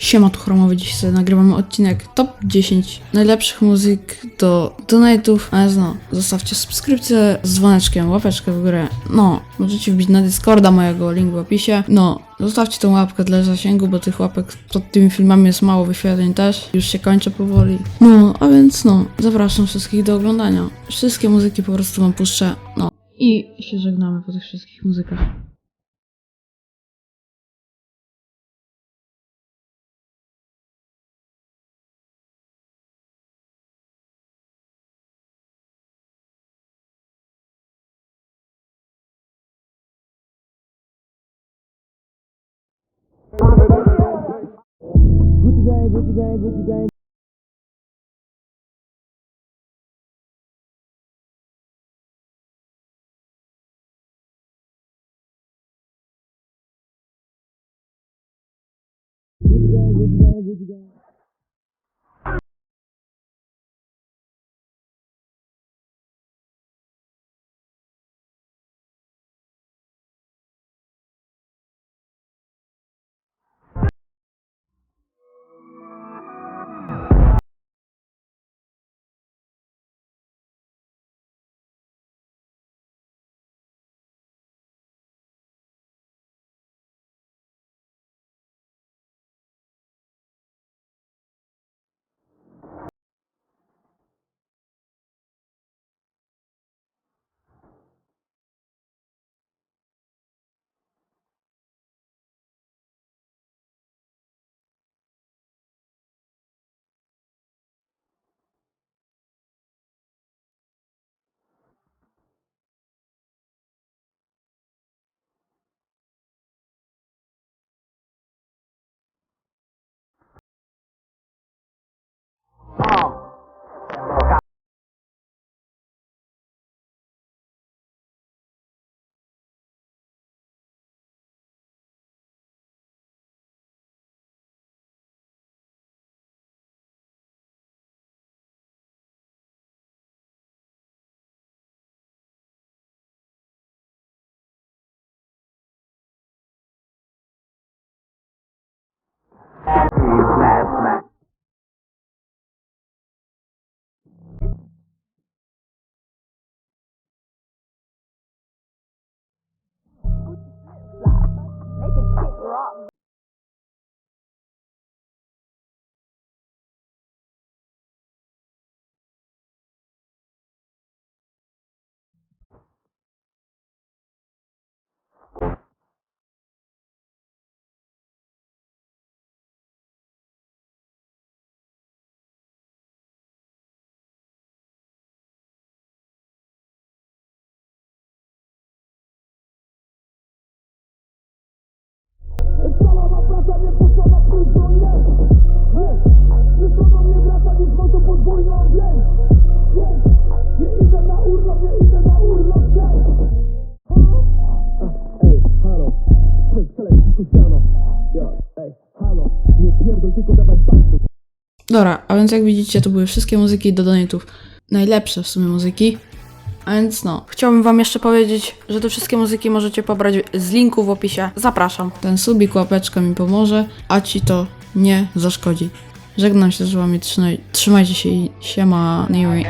Siema, tu Chromowy, dziś sobie nagrywamy odcinek top 10 najlepszych muzyk do donate'ów, ale no, zostawcie subskrypcję z dzwoneczkiem, łapeczkę w górę, no, możecie wbić na Discorda mojego, link w opisie, no, zostawcie tą łapkę dla zasięgu, bo tych łapek pod tymi filmami jest mało, wyświetleń też, już się kończę powoli, no, a więc no, zapraszam wszystkich do oglądania, wszystkie muzyki po prostu wam puszczę, no, i się żegnamy po tych wszystkich muzykach. Gucci gang, Gucci gang, Gucci gang. Gucci gang, Gucci gang, Gucci gang. Happy Blast Dobra, a więc jak widzicie, to były wszystkie muzyki do donatów. Najlepsze w sumie muzyki. A więc no, chciałbym wam jeszcze powiedzieć, że te wszystkie muzyki możecie pobrać z linku w opisie. Zapraszam. Ten subik, łapeczka mi pomoże, a ci to nie zaszkodzi. Żegnam się z wami, trzymaj, trzymajcie się i siema. Anyway.